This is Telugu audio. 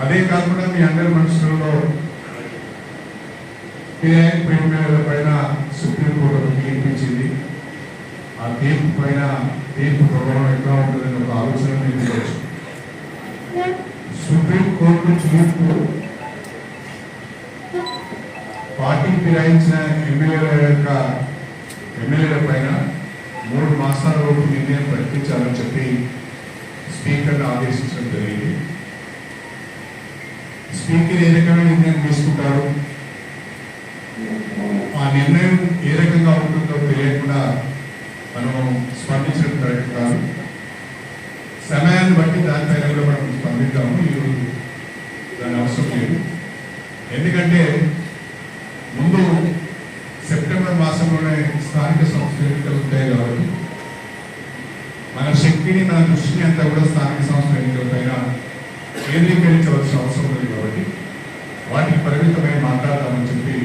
అదే కాకుండా మీ అందరి మనసులో ఫిర్యాదు పైన సుప్రీంకోర్టు ఒక తీర్పు ఇచ్చింది ఆ తీర్పు పైన తీర్పు ప్రభావం ఎట్లా ఉంటుందని ఒక ఆలోచన మీకు సుప్రీంకోర్టు తీర్పు పార్టీ ఫిరాయించిన ఎమ్మెల్యేల యొక్క ఎమ్మెల్యేల పైన మూడు మాసాలలోపు నిర్ణయం ప్రకటించాలని చెప్పి స్పీకర్ని ఆదేశించడం జరిగింది. స్పీకర్ ఏ రకమైన నిర్ణయం తీసుకుంటారు? ఆ నిర్ణయం ఏ రకంగా ఉంటుందో తెలియకుండా మనం స్పందించడం కరెక్ట్ కాదు. సమయాన్ని బట్టి దానిపైన కూడా మనం స్పందిద్దాము. ఈరోజు దాని అవసరం లేదు. ఎందుకంటే ముందు సెప్టెంబర్ మాసంలోనే స్థానిక సంస్థలు మన శక్తిని మన దృష్టిని అంతా కూడా స్థానిక సంస్థ ఎన్నికల పైన కేంద్రీకరించవలసిన అవసరం ఉంది కాబట్టి వాటికి పరిమితమై మాట్లాడదామని చెప్పి